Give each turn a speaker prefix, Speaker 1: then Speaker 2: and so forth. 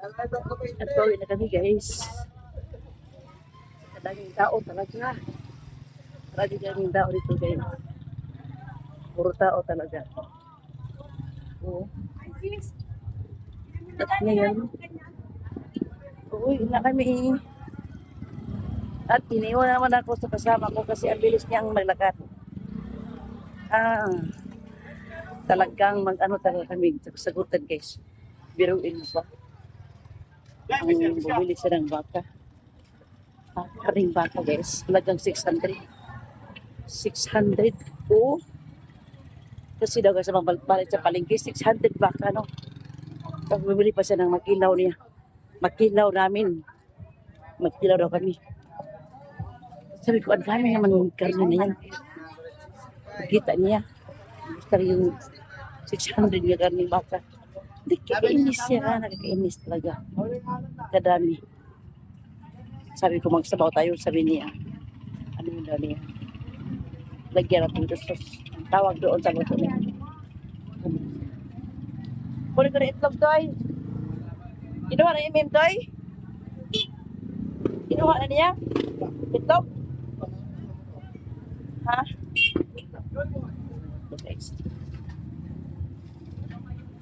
Speaker 1: At pauwi na kami guys. Kadaming tao talaga. Marami kaming tao dito guys. Puro tao talaga. Oo. At ngayon, uwi na kami. At iniwan naman ako sa kasama ko kasi ang bilis niyang maglakad. Ah, talagang mag-ano talaga kami sagutan guys. Biruin mo ba? Ang bumili siya ng baka. Ah, karing baka guys. Talagang 600. 600 po. Kasi daw kasi magbalik sa palengke, 600 baka no. Tapos bumili pa siya ng makilaw niya. Makilaw namin. Makilaw daw kami. Sabi ko, ang dami naman ng karne na yan. Kita niya. Gusto yung 600 niya karne baka. Hindi, kakainis siya. Nakakainis talaga. Kadami. Sabi ko, magsabaw tayo. Sabi niya, ano yun daw niya? Lagyan natin ito. Ang tawag doon sa luto niya. Kunin ko na itlog, Toy. Kinuha na imim, Toy. Kinuha na niya. Itlog. Ha?